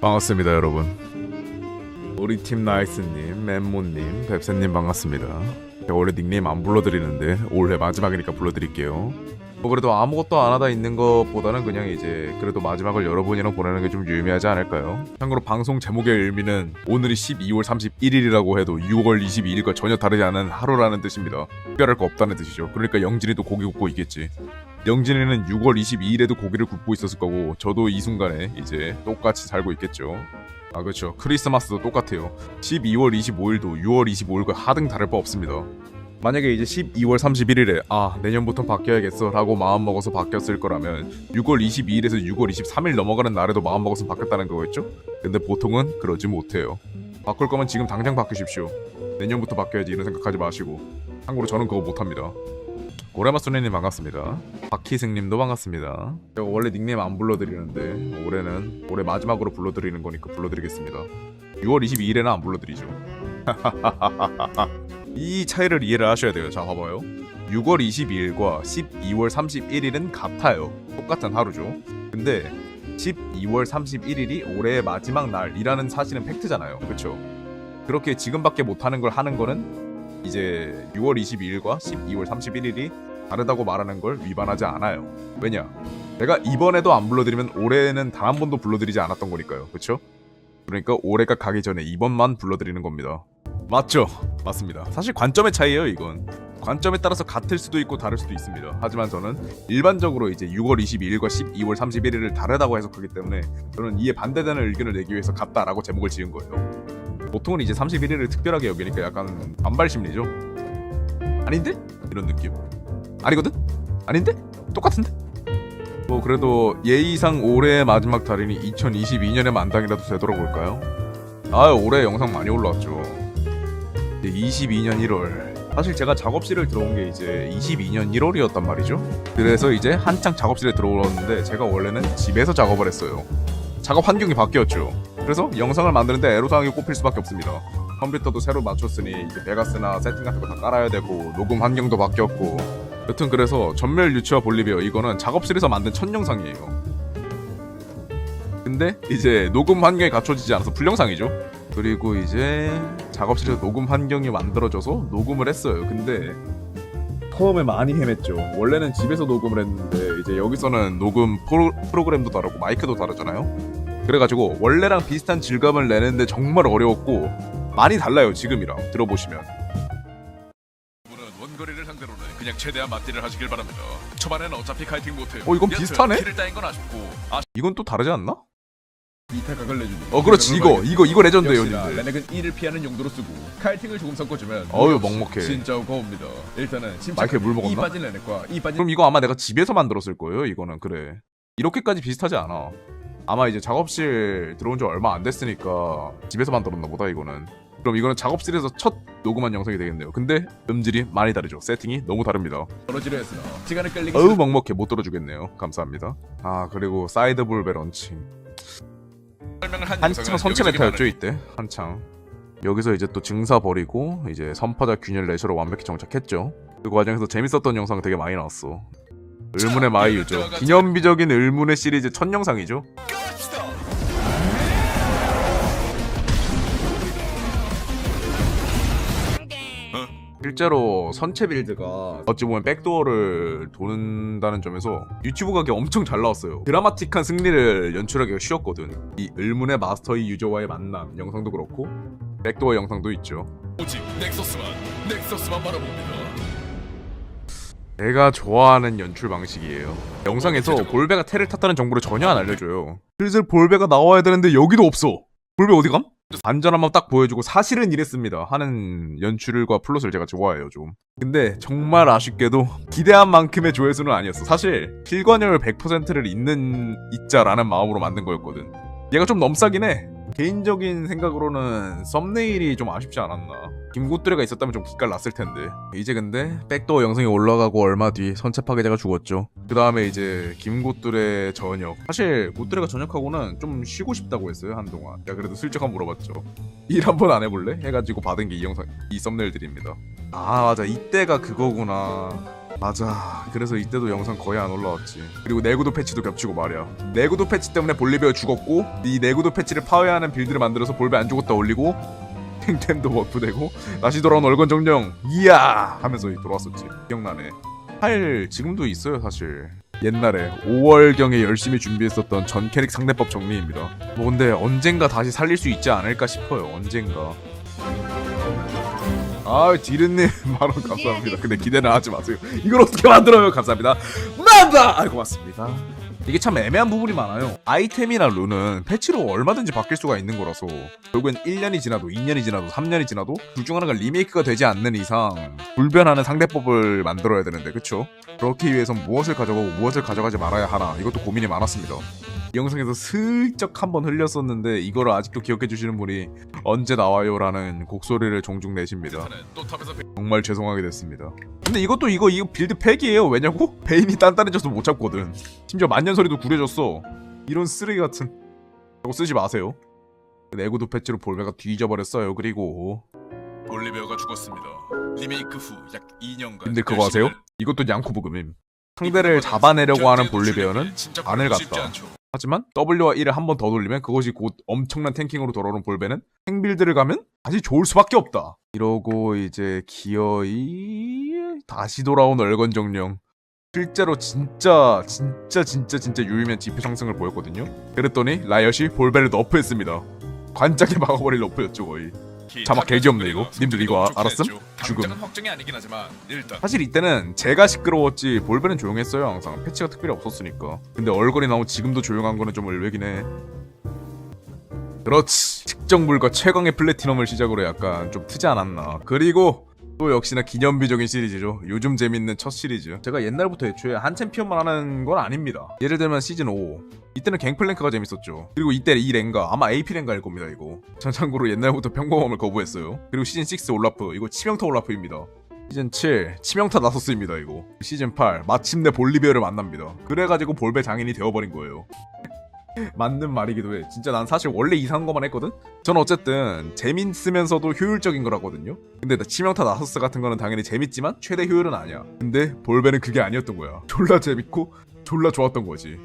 반갑습니다 여러분. 우리 팀 나이스님, 멤모님, 뱁새님 반갑습니다. 원래 닉네임 안 불러드리는데 올해 마지막이니까 불러드릴게요. 뭐 그래도 아무것도 안 하다 있는 것보다는 그냥 이제 그래도 마지막을 여러분이랑 보내는 게 좀 유의미하지 않을까요? 참고로 방송 제목의 의미는 오늘이 12월 31일이라고 해도 6월 22일과 전혀 다르지 않은 하루라는 뜻입니다. 특별할 거 없다는 뜻이죠. 그러니까 영진이도 고기 굽고 있겠지 영진이는 6월 22일에도 고기를 굽고 있었을 거고 저도 이 순간에 이제 똑같이 살고 있겠죠. 아 그렇죠. 크리스마스도 똑같아요. 12월 25일도 6월 25일과 하등 다를 바 없습니다. 만약에 이제 12월 31일에 아 내년부터 바뀌어야겠어 라고 마음먹어서 바뀌었을 거라면 6월 22일에서 6월 23일 넘어가는 날에도 마음먹어서 바뀌었다는 거겠죠? 근데 보통은 그러지 못해요. 바꿀 거면 지금 당장 바꾸십시오. 내년부터 바뀌어야지 이런 생각하지 마시고 참고로 저는 그거 못합니다. 고래마수네님 반갑습니다. 박희승님도 반갑습니다. 제가 원래 닉네임 안 불러드리는데 올해는 올해 마지막으로 불러드리는 거니까 불러드리겠습니다. 6월 22일에는 안 불러드리죠. 이 차이를 이해를 하셔야 돼요. 자 봐봐요. 6월 22일과 12월 31일은 같아요. 똑같은 하루죠. 근데 12월 31일이 올해의 마지막 날이라는 사실은 팩트잖아요. 그렇죠? 그렇게 지금밖에 못하는 걸 하는 거는 이제 6월 22일과 12월 31일이 다르다고 말하는 걸 위반하지 않아요. 왜냐? 내가 이번에도 안 불러드리면 올해는 단 한 번도 불러드리지 않았던 거니까요. 그렇죠? 그러니까 올해가 가기 전에 이번만 불러드리는 겁니다. 맞죠? 맞습니다. 사실 관점의 차이예요, 이건. 관점에 따라서 같을 수도 있고 다를 수도 있습니다. 하지만 저는 일반적으로 이제 6월 22일과 12월 31일을 다르다고 해석하기 때문에 저는 이에 반대되는 의견을 내기 위해서 같다라고 제목을 지은 거예요. 보통은 이제 31일을 특별하게 여기니까 약간 반발 심리죠. 아닌데? 이런 느낌. 아니거든? 아닌데? 똑같은데? 뭐 그래도 예의상 올해의 마지막 달이니 2022년의 만당이라도 되도록 볼까요? 아 올해 영상 많이 올라왔죠. 이제 22년 1월. 사실 제가 작업실을 들어온 게 이제 22년 1월이었단 말이죠. 그래서 이제 한창 작업실에 들어오는데 제가 원래는 집에서 작업을 했어요. 작업 환경이 바뀌었죠. 그래서 영상을 만드는데 애로사항이 꼽힐 수밖에 없습니다. 컴퓨터도 새로 맞췄으니 이제 베가스나 세팅 같은 거 다 깔아야 되고 녹음 환경도 바뀌었고 여튼 그래서 전멸 유치와 볼리비어 이거는 작업실에서 만든 첫 영상이에요. 근데 이제 녹음 환경이 갖춰지지 않아서 풀영상이죠. 그리고 이제 작업실에서 녹음 환경이 만들어져서 녹음을 했어요. 근데 처음에 많이 헤맸죠. 원래는 집에서 녹음을 했는데 이제 여기서는 녹음 프로, 프로그램도 다르고 마이크도 다르잖아요. 그래가지고 원래랑 비슷한 질감을 내는데 정말 어려웠고 많이 달라요 지금이랑 들어보시면. 분은 원거리를 상대로는 그냥 최대한 맞디를 하시길 바랍니다. 초반에는 어차피 카이팅 못해요. 어, 이건 비슷하네? 키를 따인 건 아쉽고 아 이건 또 다르지 않나? 이탈각을 내주는 어 그렇지 이거 이거 이거 레전드예요 역시나 님들. 레넥은 이를 피하는 용도로 쓰고 카이팅을 조금 섞어주면 어휴, 먹먹해. 진짜 고옵니다 일단은 마이크에 물 먹었나? 이 빠진 레넥과 이 빠진 그럼 이거 아마 내가 집에서 만들었을 거예요. 이거는 그래. 이렇게까지 비슷하지 않아. 아마 이제 작업실 들어온 지 얼마 안 됐으니까 집에서 만들었나 보다 이거는. 그럼 이거는 작업실에서 첫 녹음한 영상이 되겠네요. 근데 음질이 많이 다르죠. 세팅이 너무 다릅니다. 떨어지려 했으나 시간을 끌리기 어우 먹먹해 못 들어주겠네요. 감사합니다. 아 그리고 사이드 볼베 런칭. 한 한창 선체 메타였죠 이때 한창. 여기서 이제 또 증사 버리고 이제 선파자 균열 레셔로 완벽히 정착했죠. 그 과정에서 재밌었던 영상 되게 많이 나왔어. 을문의 마이유죠. 기념비적인 을문의 시리즈 첫 영상이죠. 실제로 선체 빌드가 어찌 보면 백도어를 도는다는 점에서 유튜브 가게 엄청 잘 나왔어요. 드라마틱한 승리를 연출하기가 쉬웠거든. 이 을문의 마스터이 유저와의 만남 영상도 그렇고 백도어 영상도 있죠. 오직 넥서스만 넥서스만 바라봅니다. 내가 좋아하는 연출 방식이에요. 영상에서 볼베가 테를 탔다는 정보를 전혀 안 알려줘요. 슬슬 볼베가 나와야 되는데 여기도 없어. 볼베 어디 감? 안전함만 딱 보여주고 사실은 이랬습니다 하는 연출과 플롯을 제가 좋아해요 좀. 근데 정말 아쉽게도 기대한 만큼의 조회수는 아니었어. 사실 필관열 100%를 있는 있자라는 마음으로 만든 거였거든. 얘가 좀 넘싸긴 해. 개인적인 생각으로는 썸네일이 좀 아쉽지 않았나. 김구뚜레가 있었다면 좀 기깔 났을 텐데. 이제 근데 백도어 영상이 올라가고 얼마 뒤 선체 파괴자가 죽었죠. 그 다음에 이제 김구뚜레 전역. 사실 구뚜레가 전역하고는 좀 쉬고 싶다고 했어요 한동안. 야 그래도 슬쩍 한번 물어봤죠. 일 한번 안 해볼래? 해가지고 받은 게 이 영상, 이 썸네일들입니다. 아 맞아 이때가 그거구나. 맞아. 그래서 이때도 영상 거의 안 올라왔지. 그리고 내구도 패치도 겹치고 말이야. 내구도 패치 때문에 볼리베어 죽었고 이 내구도 패치를 파괴하는 빌드를 만들어서 볼베 안 죽었다 올리고 탱템도 버프되고 다시 돌아온 얼건 정령 이야 하면서 돌아왔었지. 기억나네. 할 지금도 있어요 사실. 옛날에 5월경에 열심히 준비했었던 전 캐릭 상대법 정리입니다. 뭐 근데 언젠가 다시 살릴 수 있지 않을까 싶어요. 언젠가. 아 디르님 만원 감사합니다. 근데 기대는 하지 마세요. 이걸 어떻게 만들어요? 감사합니다. 만다. 아 고맙습니다. 이게 참 애매한 부분이 많아요. 아이템이나 룬은 패치로 얼마든지 바뀔 수가 있는 거라서 결국엔 1년이 지나도 2년이 지나도 3년이 지나도 둘 중 하나가 리메이크가 되지 않는 이상 불변하는 상대법을 만들어야 되는데 그쵸? 그렇기 위해선 무엇을 가져가고 무엇을 가져가지 말아야 하나 이것도 고민이 많았습니다. 이 영상에서 슬쩍 한번 흘렸었는데 이거를 아직도 기억해 주시는 분이 언제 나와요라는 곡소리를 종종 내십니다. 정말 죄송하게 됐습니다. 근데 이것도 이거 이거 빌드 팩이에요. 왜냐고? 베인이 단단해져서 못 잡거든. 심지어 만년설이도 구려졌어. 이런 쓰레기 같은. 저거 쓰지 마세요. 내구도 패치로 볼베가 뒤져버렸어요. 그리고 올리베어가 죽었습니다. 리메이크 후 약 2년간 근데 그거 아세요? 이것도 양코 부금임. 상대를 잡아내려고 하는 볼리베어는 바늘 같다. 하지만 W와 1을 한 번 더 돌리면 그것이 곧 엄청난 탱킹으로 돌아오는 볼베는 행빌드를 가면 다시 좋을 수밖에 없다. 이러고 이제 기어이 다시 돌아온 얼건 정령. 실제로 진짜 진짜 진짜 진짜 유의미한 지표 상승을 보였거든요. 그랬더니 라이엇이 볼베를 너프했습니다. 관짝에 막아버릴 너프였죠 거의. 자막 개지 없네, 이거. 님들 이거 아- 알았음? 죽음. 확정이 아니긴 하지만 일단. 사실 이때는 제가 시끄러웠지 볼베는 조용했어요 항상. 패치가 특별히 없었으니까. 근데 얼굴이 나오고 지금도 조용한 거는 좀 의외긴 해. 그렇지. 측정물과 최강의 플래티넘을 시작으로 약간 좀 트지 않았나. 그리고 또 역시나 기념비적인 시리즈죠. 요즘 재밌는 첫 시리즈. 제가 옛날부터 애초에 한 챔피언만 하는 건 아닙니다. 예를 들면 시즌 5 이때는 갱플랭크가 재밌었죠. 그리고 이때 이 랭가 아마 AP 랭가일 겁니다 이거. 전 참고로 옛날부터 평범함을 거부했어요. 그리고 시즌 6 올라프 이거 치명타 올라프입니다. 시즌 7 치명타 나서스입니다 이거. 시즌 8 마침내 볼리비아를 만납니다. 그래가지고 볼베 장인이 되어버린 거예요 맞는 말이기도 해. 진짜 난 사실 원래 이상한 것만 했거든? 전 어쨌든 재밌으면서도 효율적인 거라거든요? 근데 나 치명타 나서스 같은 거는 당연히 재밌지만 최대 효율은 아니야. 근데 볼베는 그게 아니었던 거야. 졸라 재밌고 졸라 좋았던 거지.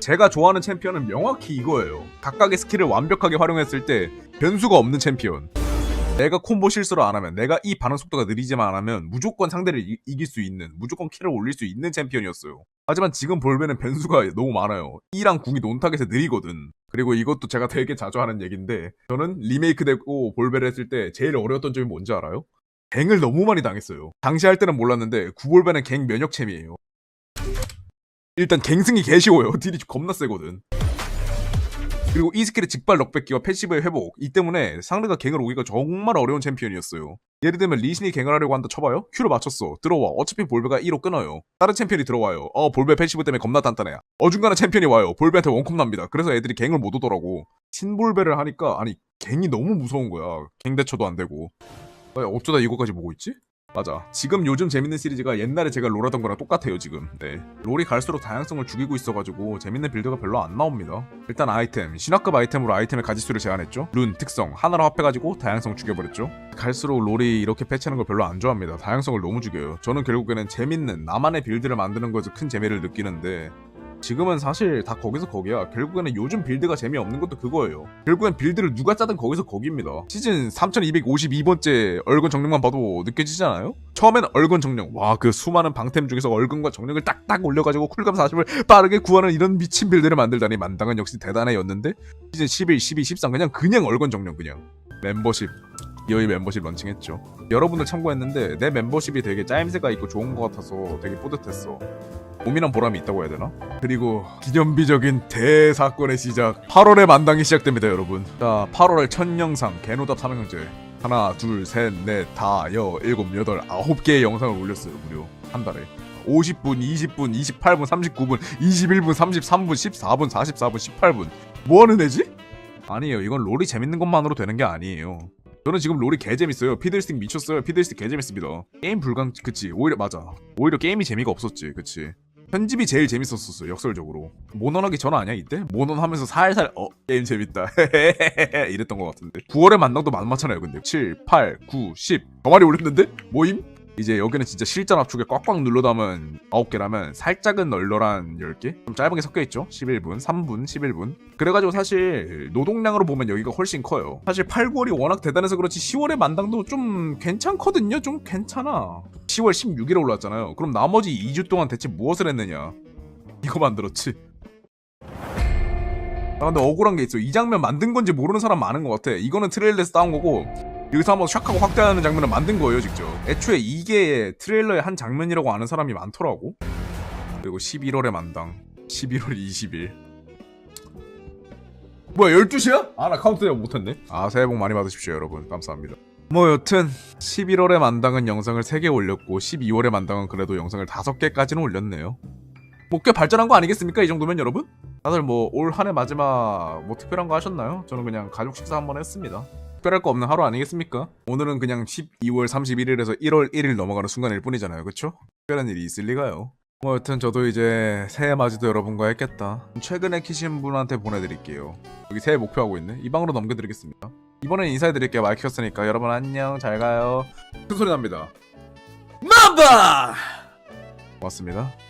제가 좋아하는 챔피언은 명확히 이거예요. 각각의 스킬을 완벽하게 활용했을 때 변수가 없는 챔피언. 내가 콤보 실수를 안 하면, 내가 이 반응 속도가 느리지만 안 하면 무조건 상대를 이, 이길 수 있는, 무조건 킬을 올릴 수 있는 챔피언이었어요. 하지만 지금 볼베는 변수가 너무 많아요. E랑 궁이 논타겟에 느리거든. 그리고 이것도 제가 되게 자주 하는 얘기인데, 저는 리메이크 되고 볼베를 했을 때 제일 어려웠던 점이 뭔지 알아요? 갱을 너무 많이 당했어요. 당시 할 때는 몰랐는데, 구볼베는 갱 면역챔이에요. 일단 갱승이 개쉬워요. 딜이 겁나 세거든. 그리고 이 스킬의 직발 넉백기와 패시브의 회복 이 때문에 상대가 갱을 오기가 정말 어려운 챔피언이었어요. 예를 들면 리신이 갱을 하려고 한다 쳐봐요? 큐를 맞췄어. 들어와. 어차피 볼베가 1로 끊어요. 다른 챔피언이 들어와요. 어 볼베 패시브 때문에 겁나 단단해. 어중간한 챔피언이 와요. 볼베한테 원콤 납니다. 그래서 애들이 갱을 못 오더라고. 신볼베를 하니까 아니 갱이 너무 무서운 거야. 갱 대처도 안 되고. 아, 어쩌다 이거까지 보고 있지? 맞아. 지금 요즘 재밌는 시리즈가 옛날에 제가 롤 하던 거랑 똑같아요, 지금. 네. 롤이 갈수록 다양성을 죽이고 있어가지고 재밌는 빌드가 별로 안 나옵니다. 일단 아이템. 신화급 아이템으로 아이템의 가지수를 제한했죠. 룬, 특성. 하나로 합해가지고 다양성 죽여버렸죠. 갈수록 롤이 이렇게 패치하는 걸 별로 안 좋아합니다. 다양성을 너무 죽여요. 저는 결국에는 재밌는 나만의 빌드를 만드는 것에서 큰 재미를 느끼는데 지금은 사실 다 거기서 거기야. 결국에는 요즘 빌드가 재미없는 것도 그거예요. 결국엔 빌드를 누가 짜든 거기서 거기입니다. 시즌 3252번째 얼건 정령만 봐도 느껴지잖아요? 처음엔 얼건 정령. 와, 그 수많은 방템 중에서 얼건과 정령을 딱딱 올려가지고 쿨감 40을 빠르게 구하는 이런 미친 빌드를 만들다니 만당은 역시 대단해였는데 시즌 11, 12, 13 그냥 그냥 얼건 정령 그냥. 멤버십. 기어이 멤버십 런칭했죠. 여러분들 참고했는데 내 멤버십이 되게 짜임새가 있고 좋은 것 같아서 되게 뿌듯했어. 고민한 보람이 있다고 해야 되나? 그리고 기념비적인 대사건의 시작 8월에 만당이 시작됩니다 여러분 자 8월 첫 영상 개노답 삼형제 하나 둘셋넷다 여 일곱 여덟 아홉 개의 영상을 올렸어요 무료 한 달에 50분, 20분, 28분, 39분, 21분, 33분, 14분, 44분, 18분 뭐 하는 애지? 아니에요 이건 롤이 재밌는 것만으로 되는 게 아니에요 저는 지금 롤이 개재밌어요. 피들스틱 미쳤어요. 피들스틱 개재밌습니다. 게임 불강 그치. 오히려 맞아. 오히려 게임이 재미가 없었지 그치. 편집이 제일 재밌었었어 역설적으로. 모논하기 전 아니야 이때? 모논하면서 살살 어 게임 재밌다. 이랬던 것 같은데. 9월의 만당도 만만찮아요 근데. 7, 8, 9, 10 병아리 올렸는데? 모임? 이제 여기는 진짜 실전 압축에 꽉꽉 눌러 담은 9개라면 살짝은 널널한 10개? 좀 짧은 게 섞여 있죠? 11분, 3분, 11분? 그래가지고 사실 노동량으로 보면 여기가 훨씬 커요. 사실 8, 9월이 워낙 대단해서 그렇지 10월의 만당도 좀 괜찮거든요? 좀 괜찮아. 10월 16일에 올랐잖아요. 그럼 나머지 2주 동안 대체 무엇을 했느냐? 이거 만들었지. 아 근데 억울한 게 있어. 이 장면 만든 건지 모르는 사람 많은 것 같아. 이거는 트레일러에서 따온 거고 여기서 한번 샥하고 확대하는 장면을 만든 거예요 직접. 애초에 이게 트레일러의 한 장면이라고 아는 사람이 많더라고. 그리고 11월의 만당. 11월 20일. 뭐야 12시야? 아 나 카운트다운 못했네. 아 새해 복 많이 받으십시오 여러분. 감사합니다. 뭐 여튼 11월의 만당은 영상을 3개 올렸고 12월의 만당은 그래도 영상을 5개까지는 올렸네요. 뭐 꽤 발전한 거 아니겠습니까 이 정도면 여러분? 다들 뭐 올 한 해 마지막 뭐 특별한 거 하셨나요? 저는 그냥 가족 식사 한번 했습니다 특별할 거 없는 하루 아니겠습니까? 오늘은 그냥 12월 31일에서 1월 1일 넘어가는 순간일 뿐이잖아요. 그쵸? 특별한 일이 있을 리가요. 뭐 여튼 저도 이제 새해 맞이도 여러분과 했겠다. 최근에 키신 분한테 보내드릴게요. 여기 새해 목표하고 있네. 이 방으로 넘겨드리겠습니다. 이번엔 인사해드릴게요. 마이크 켰으니까. 여러분 안녕. 잘 가요. 큰 소리 납니다? 맘바 고맙습니다